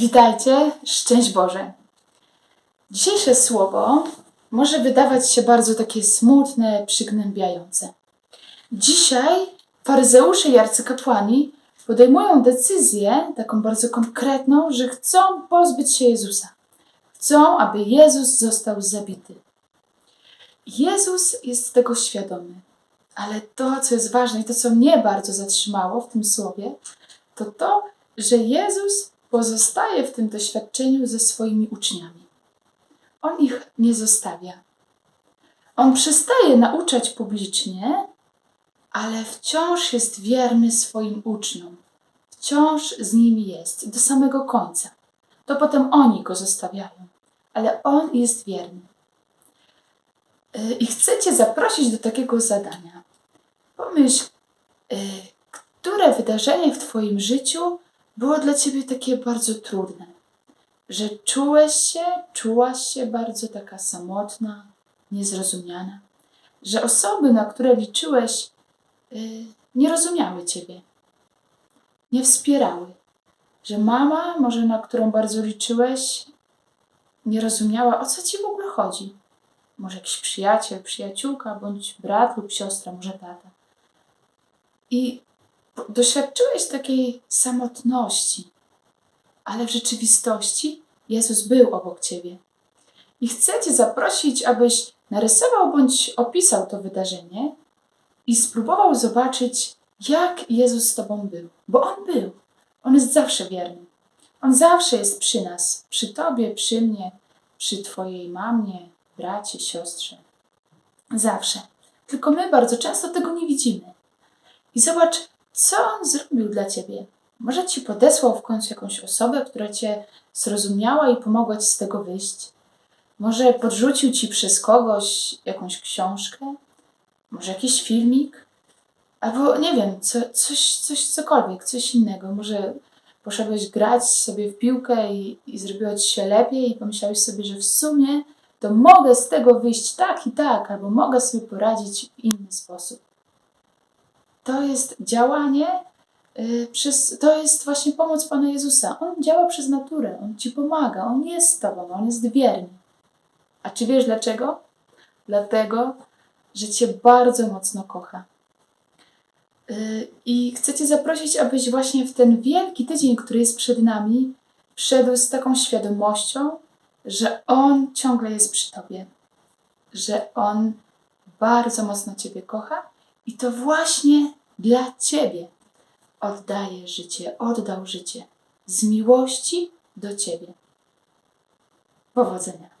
Witajcie, szczęść Boże. Dzisiejsze słowo może wydawać się bardzo takie smutne, przygnębiające. Dzisiaj faryzeusze i arcykapłani podejmują decyzję, taką bardzo konkretną, że chcą pozbyć się Jezusa. Chcą, aby Jezus został zabity. Jezus jest tego świadomy. Ale to, co jest ważne i to, co mnie bardzo zatrzymało w tym słowie, to to, że Jezus pozostaje w tym doświadczeniu ze swoimi uczniami. On ich nie zostawia. On przestaje nauczać publicznie, ale wciąż jest wierny swoim uczniom. Wciąż z nimi jest do samego końca. To potem oni go zostawiają, ale on jest wierny. Yy, I chcę Cię zaprosić do takiego zadania. Pomyśl, yy, które wydarzenie w Twoim życiu było dla Ciebie takie bardzo trudne, że czułeś się, czułaś się bardzo taka samotna, niezrozumiana, że osoby, na które liczyłeś, yy, nie rozumiały Ciebie, nie wspierały, że mama, może na którą bardzo liczyłeś, nie rozumiała, o co Ci w ogóle chodzi. Może jakiś przyjaciel, przyjaciółka, bądź brat lub siostra, może tata. I doświadczyłeś takiej samotności, ale w rzeczywistości Jezus był obok ciebie. I chcę Cię zaprosić, abyś narysował bądź opisał to wydarzenie i spróbował zobaczyć, jak Jezus z Tobą był. Bo On był. On jest zawsze wierny. On zawsze jest przy nas, przy Tobie, przy mnie, przy Twojej mamie, bracie, siostrze. Zawsze. Tylko my bardzo często tego nie widzimy. I zobacz, co on zrobił dla ciebie. Może ci podesłał w końcu jakąś osobę, która cię zrozumiała i pomogła ci z tego wyjść. Może podrzucił ci przez kogoś jakąś książkę, może jakiś filmik, albo nie wiem, co, coś, coś, cokolwiek, coś innego. Może poszedłeś grać sobie w piłkę i, i zrobiło ci się lepiej i pomyślałeś sobie, że w sumie to mogę z tego wyjść tak i tak, albo mogę sobie poradzić w inny sposób to jest działanie y, przez, to jest właśnie pomoc Pana Jezusa. On działa przez naturę, On Ci pomaga, On jest z Tobą, On jest wierny. A czy wiesz dlaczego? Dlatego, że Cię bardzo mocno kocha. Y, I chcę Cię zaprosić, abyś właśnie w ten wielki tydzień, który jest przed nami, wszedł z taką świadomością, że On ciągle jest przy Tobie, że On bardzo mocno Ciebie kocha i to właśnie dla Ciebie oddaje życie, oddał życie z miłości do Ciebie. Powodzenia.